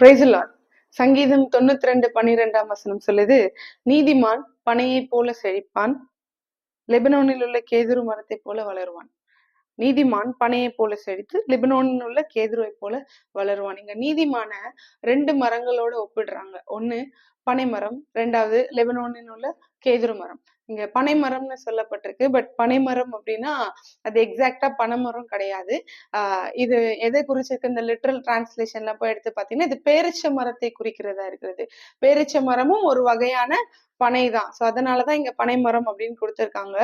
பிரைசிலார் சங்கீதம் தொண்ணூத்தி ரெண்டு பன்னிரெண்டாம் வசனம் சொல்லுது நீதிமான் பனையைப் போல செழிப்பான் லெபனோனில் உள்ள கேதுரு மரத்தைப் போல வளருவான். நீதிமான் பனையைப் போல செழித்து லெபனோனில் உள்ள கேதுருவை போல வளருவான். இங்க நீதிமான ரெண்டு மரங்களோட ஒப்பிடுறாங்க. ஒண்ணு பனை மரம் ரெண்டாவது லெபனோனில் உள்ள கேதுரு மரம் இங்க பனை மரம்னு சொல்லப்பட்டிருக்கு. பட் பனை மரம் அப்படின்னா அது எக்ஸாக்டா பனைமரம் கிடையாது. ஆஹ் இது எதை குறிச்சிருக்கு? இந்த லிட்ரல் டிரான்ஸ்லேஷன்ல போய் எடுத்து பாத்தீங்கன்னா இது பேரிச்ச மரத்தை குறிக்கிறதா இருக்கிறது. பேரிச்ச மரமும் ஒரு வகையான பனை தான் ஸோ அதனாலதான் இங்க பனை மரம் அப்படின்னு கொடுத்துருக்காங்க.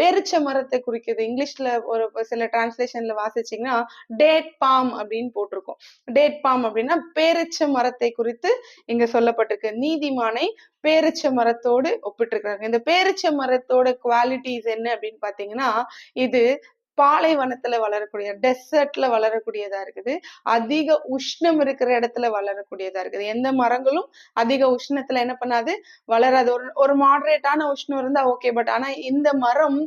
பேரிச்ச மரத்தை குறிக்குது. இங்கிலீஷ்ல ஒரு சில டிரான்ஸ்லேஷன்ல வாசிச்சீங்கன்னா டேட் பாம் அப்படின்னு போட்டிருக்கோம். டேட் பாம் அப்படின்னா பேரிச்ச மரத்தை குறித்து இங்க சொல்லப்பட்டிருக்கு. நீதிமானை பேரிச்ச மரத்தோடு ஒப்பிட்டிருக்காங்க இந்த பேரிச்ச மரத்தோட குவாலிட்டிஸ் என்ன அப்படின்னு பாத்தீங்கன்னா இது பாலைவனத்துல வளரக்கூடிய டெசர்ட்ல வளரக்கூடியதா இருக்குது. அதிக உஷ்ணம் இருக்கிற இடத்துல வளரக்கூடியதா இருக்குது. எந்த மரங்களும் அதிக உஷ்ணத்துல என்ன பண்ணாது வளராது. ஒரு ஒரு மாடரேட்டான உஷ்ணம் இருந்தா ஓகே பட் ஆனா இந்த மரம்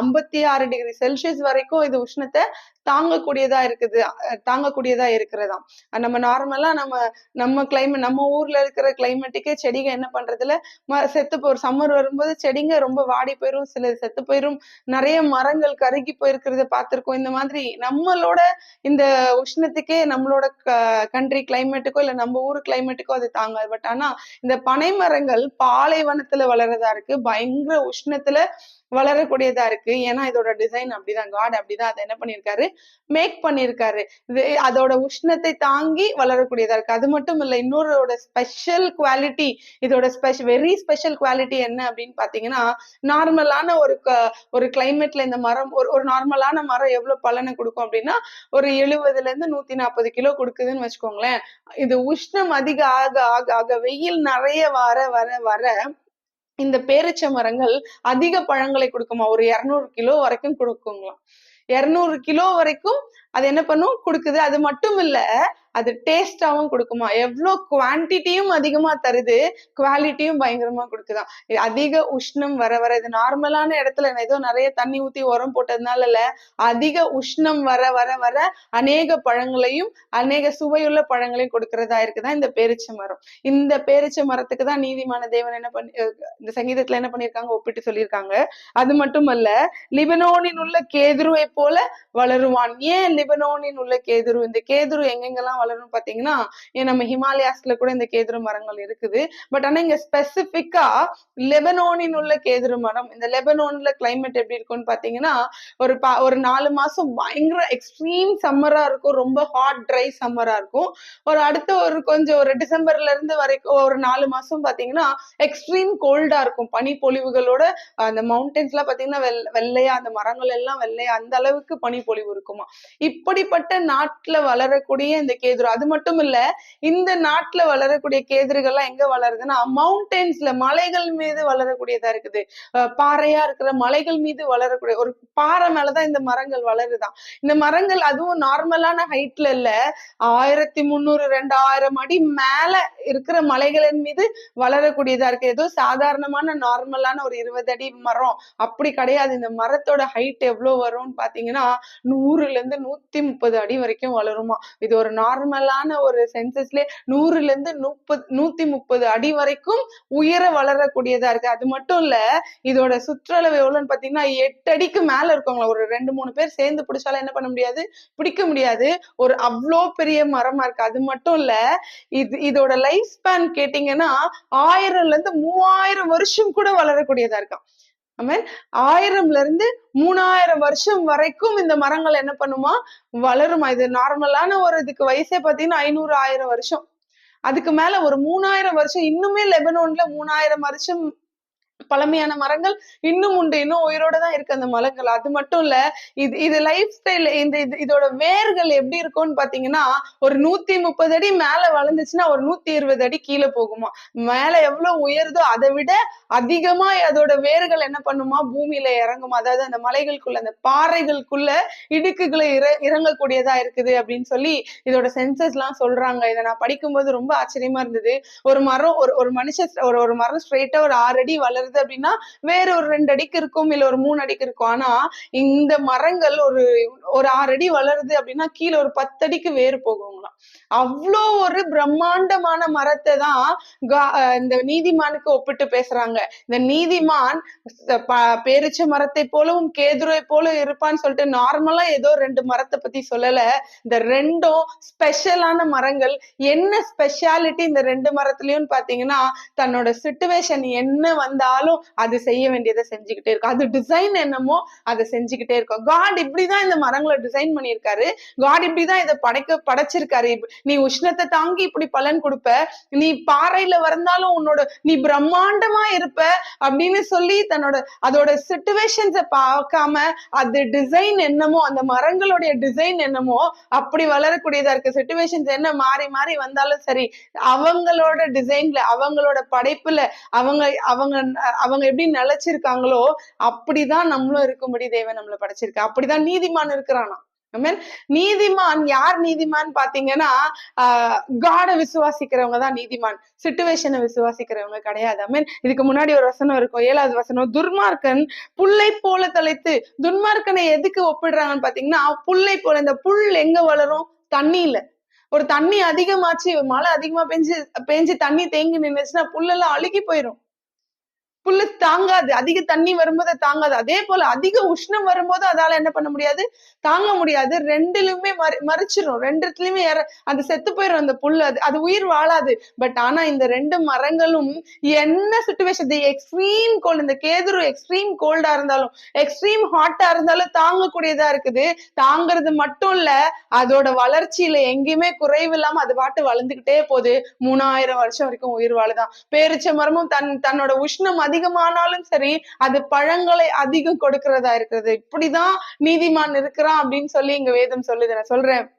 ஐம்பத்தி ஆறு டிகிரி செல்சியஸ் வரைக்கும் இது உஷ்ணத்தை தாங்கக்கூடியதா இருக்குது அஹ் தாங்கக்கூடியதா இருக்கிறதாம். நம்ம நார்மலா நம்ம நம்ம கிளைமேட் நம்ம ஊர்ல இருக்கிற கிளைமேட்டுக்கே செடிங்க என்ன பண்றதுல ம- செத்து போ சம்மர் வரும்போது செடிங்க ரொம்ப வாடி போயிரும் சில செத்து போயிரும். நிறைய மரங்கள் கருகி போயிருக்கிறத பார்த்திருக்கோம். இந்த மாதிரி நம்மளோட இந்த உஷ்ணத்துக்கே நம்மளோட கண்ட்ரி கிளைமேட்டுக்கோ இல்ல நம்ம ஊர் கிளைமேட்டுக்கோ அது தாங்காது. பட் ஆனா இந்த பனை மரங்கள் பாலைவனத்துல வளர்றதா இருக்கு. பயங்கர உஷ்ணத்துல வளரக்கூடியதா இருக்கு. ஏன்னா இதோட டிசைன் அப்படிதான் காட் அப்படிதான் அதை என்ன பண்ணியிருக்காரு? மேக் பண்ணியிருக்காரு. இது அதோட உஷ்ணத்தை தாங்கி வளரக்கூடியதா இருக்கு. அது மட்டும் இல்ல இன்னொரு ஸ்பெஷல் குவாலிட்டி இதோட ஸ்பெஷல் வெரி ஸ்பெஷல் குவாலிட்டி என்ன அப்படின்னு பாத்தீங்கன்னா நார்மலான ஒரு க- ஒரு கிளைமேட்ல இந்த மரம் ஒரு ஒரு நார்மலான மரம் எவ்வளவு பலனை கொடுக்கும் அப்படின்னா ஒரு எழுபதுல இருந்து நூத்தி நாற்பது கிலோ கொடுக்குதுன்னு வச்சுக்கோங்களேன். இது உஷ்ணம் அதிக ஆக ஆக ஆக வெயில் நிறைய வர வர வர இந்த பேரிச்ச மரங்கள் அதிக பழங்களை கொடுக்குமா? ஒரு இருநூறு கிலோ வரைக்கும் கொடுக்குங்களாம். இருநூறு கிலோ வரைக்கும் அது என்ன பண்ணும்? கொடுக்குது. அது மட்டும் இல்ல அது டேஸ்டாவும் கொடுக்குமா? எவ்வளவு குவான்டிட்டியும் அதிகமா தருது குவாலிட்டியும் பயங்கரமா கொடுக்குதான். அதிக உஷ்ணம் வர வர இது நார்மலான இடத்துல ஏதோ நிறைய தண்ணி ஊத்தி உரம் போட்டதுனால இல்ல அதிக உஷ்ணம் வர வர வர அநேக பழங்களையும் அநேக சுவையுள்ள பழங்களையும் கொடுக்கறதா இருக்குதான் இந்த பேரிச்ச மரம். இந்த பேரிச்ச மரத்துக்கு தான் நீதிமான தேவன் என்ன பண்ணி இந்த சங்கீதத்துல என்ன பண்ணிருக்காங்க ஒப்பிட்டு சொல்லியிருக்காங்க. அது மட்டுமல்ல லிபனோனின் உள்ள கேதுருவை போல வளருவான். ஏன் லிபனோனின் உள்ள கேதுரு? இந்த கேதுரு எங்கெங்கெல்லாம் வளரும் பாத்தீங்கன்னா நம்ம ஹிமாலயாஸ்ல கூட இந்த கேதுரு மரங்கள் இருக்குது. பட் ஆனா இங்க ஸ்பெசிபிக்கா லெபனோனின் உள்ள கேதுரு மரம் இந்த லெபனோன்ல கிளைமேட் எப்படி இருக்கும்னு பாத்தீங்கன்னா ஒரு பா ஒரு நாலு மாசம் பயங்கர எக்ஸ்ட்ரீம் சம்மரா இருக்கும். ரொம்ப ஹாட் ட்ரை சம்மரா இருக்கும். ஒரு அடுத்த ஒரு கொஞ்சம் ஒரு டிசம்பர்ல இருந்து வரைக்கும் ஒரு நாலு மாசம் பாத்தீங்கன்னா எக்ஸ்ட்ரீம் கோல்டா இருக்கும். பனிப்பொழிவுகளோட அந்த மவுண்டன்ஸ் எல்லாம் பாத்தீங்கன்னா வெள் வெள்ளையா அந்த மரங்கள் எல்லாம் வெள்ளையா அந்த அளவுக்கு பனி இருக்குமா. இப்படிப்பட்ட நாட்டுல வளரக்கூடிய இந்த கே கேதுரு. அது மட்டும் இல்ல இந்த நாட்டுல வளரக்கூடிய கேதுருகள்லாம் எங்க வளருதுன்னா மவுண்டன்ஸ்ல மலைகள் மீது வளரக்கூடியதா இருக்குது. பாறையா இருக்கிற மலைகள் மீது வளரக்கூடிய ஒரு பாறை மேலதான் இந்த மரங்கள் வளருதான். இந்த மரங்கள் அதுவும் நார்மலான ஹைட்ல இல்ல ஆயிரத்தி முந்நூறு ரெண்டாயிரம் அடி மேல இருக்கிற மலைகளின் மீது வளரக்கூடியதா இருக்கு. ஏதோ சாதாரணமான நார்மலான ஒரு இருபது அடி மரம். அப்படி கிடையாது. இந்த மரத்தோட ஹைட் எவ்வளவு வரும்னு பாத்தீங்கன்னா நூறுல இருந்து நூத்தி முப்பது அடி வரைக்கும் வளருமா. இது ஒரு நார்மலான ஒரு சென்சஸ்ல நூறுல இருந்து முப்பது நூத்தி முப்பது அடி வரைக்கும் உயர வளரக்கூடியதா இருக்கு. அது மட்டும் இல்ல இதோட சுற்றளவு எவ்வளவுன்னு பாத்தீங்கன்னா எட்டு அடிக்கு மேல இருக்கவங்கள ஒரு ரெண்டு மூணு பேர் சேர்ந்து பிடிச்சாலும் என்ன பண்ண முடியாது? பிடிக்க முடியாது. ஒரு அவ்வளோ பெரிய மரமா இருக்கு. அது மட்டும் இல்ல இது இதோட லைஃப் ஸ்பேன் கேட்டீங்கன்னா ஆயிரம்ல இருந்து மூவாயிரம் வருஷம் கூட வளரக்கூடியதா இருக்கான் ஆயிரம்ல இருந்து மூணாயிரம் வருஷம் வரைக்கும் இந்த மரங்கள் என்ன பண்ணுமா? வளருமா? இது நார்மலான ஒரு இதுக்கு வயசே பாத்தீங்கன்னா ஐநூறு ஆயிரம் வருஷம். அதுக்கு மேல ஒரு மூணாயிரம் வருஷம் இன்னுமே லெபனோன்ல மூணாயிரம் வருஷம் பழமையான மரங்கள் இன்னும் உண்டு இன்னும் உயிரோட தான் இருக்கு அந்த மரங்கள். அது மட்டும் இல்ல இது இது லைஃப் ஸ்டைல் இந்த இது இதோட வேர்கள் எப்படி இருக்கும்னு பாத்தீங்கன்னா ஒரு நூத்தி முப்பது அடி மேல வளர்ந்துச்சுன்னா ஒரு நூத்தி இருபது அடி கீழே போகுமா? மேல எவ்வளவு உயருதோ அதை விட அதிகமா அதோட வேர்கள் என்ன பண்ணுமா? பூமியில இறங்குமா? அதாவது அந்த மலைகளுக்குள்ள அந்த பாறைகளுக்குள்ள இடுக்குகளை இற இறங்கக்கூடியதா இருக்குது அப்படின்னு சொல்லி இதோட சென்சஸ் எல்லாம் சொல்றாங்க. இதை நான் படிக்கும்போது ரொம்ப ஆச்சரியமா இருந்தது. ஒரு மரம் ஒரு ஒரு மனுஷன் ஒரு ஒரு மரம் ஸ்ட்ரெயிட்டா ஒரு ஆறு அடி வளருது. வளருது அப்படின்னா வேற ஒரு ரெண்டு அடிக்கு இருக்கும் இல்ல ஒரு மூணு அடிக்கு இருக்கும். ஆனா இந்த மரங்கள் ஒரு ஒரு ஆறு அடி வளருது அப்படின்னா கீழே ஒரு பத்து அடிக்கு வேறு போகுங்களாம். அவ்வளோ ஒரு பிரம்மாண்டமான மரத்தை தான் இந்த நீதிமானுக்கு ஒப்பிட்டு பேசுறாங்க. இந்த நீதிமான் பேரிச்ச மரத்தை போலவும் கேதுரை போல இருப்பான்னு சொல்லிட்டு நார்மலா ஏதோ ரெண்டு மரத்தை பத்தி சொல்லல. இந்த ரெண்டும் ஸ்பெஷலான மரங்கள். என்ன ஸ்பெஷாலிட்டி இந்த ரெண்டு மரத்துலயும் பாத்தீங்கன்னா தன்னோட சுச்சுவேஷன் என்ன வந்தாலும் அது செய்ய வேண்டியதை செஞ்சுக்கிட்டே இருக்கும். அது டிசைன் என்னமோ அதை செஞ்சுக்கிட்டே இருக்கும். காட் இப்படிதான் இந்த மரங்களை டிசைன் பண்ணியிருக்காரு. காட் இப்படிதான் இதை படைக்க படைச்சிருக்காரு. நீ உஷ்ணத்தை தாங்கி இப்படி பலன் கொடுப்ப. நீ பாறையில வந்தாலும் உன்னோட நீ பிரம்மாண்டமா இருப்ப அப்படின்னு சொல்லி தன்னோட அதோட சுச்சுவேஷன்ஸ பார்க்காம அது டிசைன் என்னமோ அந்த மரங்களுடைய டிசைன் என்னமோ அப்படி வளரக்கூடியதா இருக்கு. சுச்சுவேஷன்ஸ் என்ன மாறி மாறி வந்தாலும் சரி அவங்களோட டிசைன்ல அவங்களோட படைப்புல அவங்க அவங்க அவங்க எப்படி நிலைச்சிருக்காங்களோ அப்படிதான் நம்மளும் இருக்கும்படி தேவன் நம்மள படைச்சிருக்கா. அப்படிதான் நீதிமான் இருக்கிறானா. நீதிமான் யார் நீதிமான் பாத்தீங்கன்னா ஆஹ் காட விசுவாசிக்கிறவங்க தான் நீதிமான். சுச்சுவேஷனை விசுவாசிக்கிறவங்க கிடையாது. மீன் இதுக்கு முன்னாடி ஒரு வசனம் இருக்கும். ஏழாவது வசனம் துர்மார்க்கன் புல்லை போல தலைத்து துன்மார்க்கனை எதுக்கு ஒப்பிடுறாங்கன்னு பாத்தீங்கன்னா புல்லை போல இந்த புல் எங்க வளரும்? தண்ணியில. ஒரு தண்ணி அதிகமாச்சு மழை அதிகமா பெஞ்சு பெஞ்சு தண்ணி தேங்கி நின்னுச்சுன்னா புல்லெல்லாம் அழுகி போயிடும் புல்லு தாங்காது. அதிக தண்ணி வரும்போது தாங்காது. அதே போல அதிக உஷ்ணம் வரும்போது அதால என்ன பண்ண முடியாது? தாங்க முடியாது. ரெண்டுலயுமே மறு மறைச்சிடும் ரெண்டுத்துலயுமே அந்த செத்து போயிடும் அந்த புல்லு. அது அது உயிர் வாழாது. பட் ஆனா இந்த ரெண்டு மரங்களும் என்ன சுச்சுவேஷன் எக்ஸ்ட்ரீம் கோல்டு இந்த கேதுரு எக்ஸ்ட்ரீம் கோல்டா இருந்தாலும் எக்ஸ்ட்ரீம் ஹாட்டா இருந்தாலும் தாங்கக்கூடியதா இருக்குது. தாங்கிறது மட்டும் இல்ல அதோட வளர்ச்சியில எங்கேயுமே குறைவு இல்லாம அது பாட்டு வளர்ந்துகிட்டே போகுது. மூணாயிரம் வருஷம் வரைக்கும் உயிர் வாழுதான். பேரிச்ச மரமும் தன் தன்னோட உஷ்ணம் அதிகமானாலும் சரி அது பழங்களை அதிகம் கொடுக்கிறதா இருக்கிறது. இப்படிதான் நீதிமான் இருக்கிறான் அப்படின்னு சொல்லி இங்க வேதம் சொல்லுது. நான் சொல்றேன்.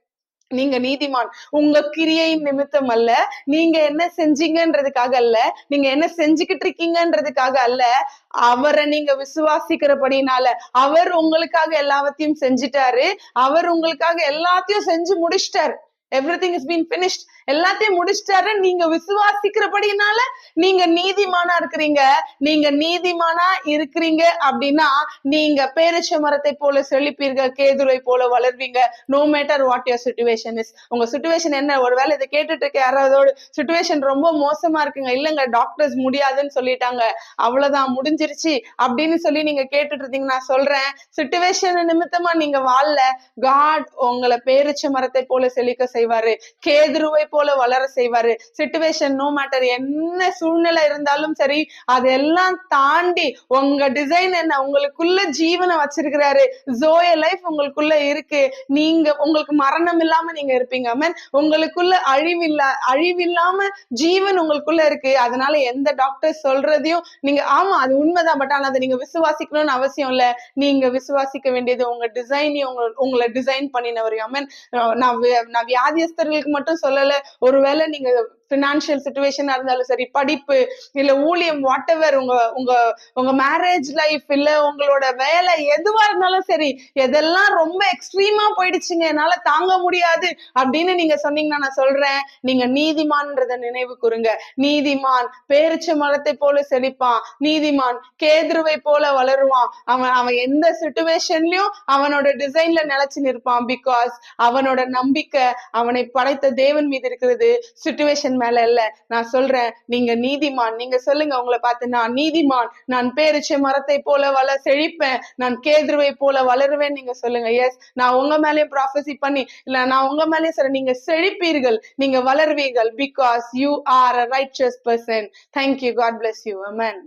நீங்க நீதிமான் உங்க கிரியையின் நிமித்தம் அல்ல நீங்க என்ன செஞ்சீங்கன்றதுக்காக அல்ல நீங்க என்ன செஞ்சுக்கிட்டு இருக்கீங்கன்றதுக்காக அல்ல அவரை நீங்க விசுவாசிக்கிறபடினால அவர் உங்களுக்காக எல்லாத்தையும் செஞ்சிட்டாரு. அவர் உங்களுக்காக எல்லாத்தையும் செஞ்சு முடிச்சிட்டாரு. Everything is been finished எல்லாத்தையும் முடிச்சிட்டாரு. நீங்க விசுவாசிக்கிறபடினால நீங்க நீதிமானா இருக்கிறீங்க. நீங்க நீதிமானா இருக்கிறீங்க அப்படின்னா நீங்க பேரிச்ச மரத்தை போல செழிப்பீர்கள் கேதுரை போல வளர்வீங்க. No matter what your situation is உங்க சுச்சுவேஷன் என்ன? ஒருவேளை இதை கேட்டுட்டு இருக்க யாராவது சுச்சுவேஷன் ரொம்ப மோசமா இருக்குங்க. இல்லங்க டாக்டர்ஸ் முடியாதுன்னு சொல்லிட்டாங்க. அவ்வளவுதான் முடிஞ்சிருச்சு அப்படின்னு சொல்லி நீங்க கேட்டுட்டு இருந்தீங்க நான் சொல்றேன் சுச்சுவேஷன் நிமித்தமா நீங்க வாழல. காட் உங்களை பேரிச்ச மரத்தை போல செழிக்க செய்வாரு. கேதுருவை போல வளர செய்வாரு. சிச்சுவேஷன் நோ மேட்டர் என்ன சூழ்நிலை இருந்தாலும் சரி அதெல்லாம் தாண்டி உங்க டிசைன் என்ன உங்களுக்குள்ள ஜீவனை வச்சிருக்கிறாரு. ஜோய லைஃப் உங்களுக்குள்ள இருக்கு. நீங்க உங்களுக்கு மரணம் இல்லாம நீங்க இருப்பீங்க. மேன் உங்களுக்குள்ள அழிவில்லா அழிவில்லாம ஜீவன் உங்களுக்குள்ள இருக்கு. அதனால எந்த டாக்டர் சொல்றதையும் நீங்க ஆமா அது உண்மைதான். பட் ஆனா அதை நீங்க விசுவாசிக்கணும்னு அவசியம் இல்ல. நீங்க விசுவாசிக்க வேண்டியது உங்க டிசைனையும் உங்களை டிசைன் பண்ணினவர் ஐ மீன் நான் நான் வியாதியஸ்தர்களுக்கு மட்டும் சொல்லல. ஒருவேளை நீங்க ஃபினான்ஷியல் சுச்சுவேஷனா இருந்தாலும் சரி படிப்பு இல்ல ஊழியம் வாட் எவர் உங்க உங்க உங்க மேரேஜ் லைஃப் இல்ல உங்களோட வேலை எதுவா இருந்தாலும் சரி எதெல்லாம் ரொம்ப எக்ஸ்ட்ரீமா போயிடுச்சுங்க என்னால தாங்க முடியாது அப்படின்னு நீங்க சொன்னீங்கன்னா நான் சொல்றேன். நீங்க நீதிமான்றத நினைவு கூறுங்க. நீதிமான் பேரிச்ச மரத்தை போல செழிப்பான். நீதிமான் கேதுருவை போல வளருவான். அவன் அவன் எந்த சுச்சுவேஷன்லயும் அவனோட டிசைன்ல நிலைச்சு நிற்பான் பிகாஸ் அவனோட நம்பிக்கை அவனை படைத்த தேவன் மீது இருக்கிறது. சுச்சுவேஷன் மேல இல்ல. நான் சொல்றேன் நீங்க நீதிமான். நீங்க சொல்லுங்க உங்களை பார்த்து நான் நீதிமான். நான் பேரிச்ச மரத்தை போல வள செழிப்பேன். நான் கேதுருவை போல வளருவேன் நீங்க சொல்லுங்க. எஸ் நான் உங்க மேலயும் ப்ராஃபஸி பண்ணி இல்ல நான் உங்க மேலயும் சொல்றேன். நீங்க செழிப்பீர்கள். நீங்க வளருவீர்கள். Because you are a riches person thank you God bless you amen.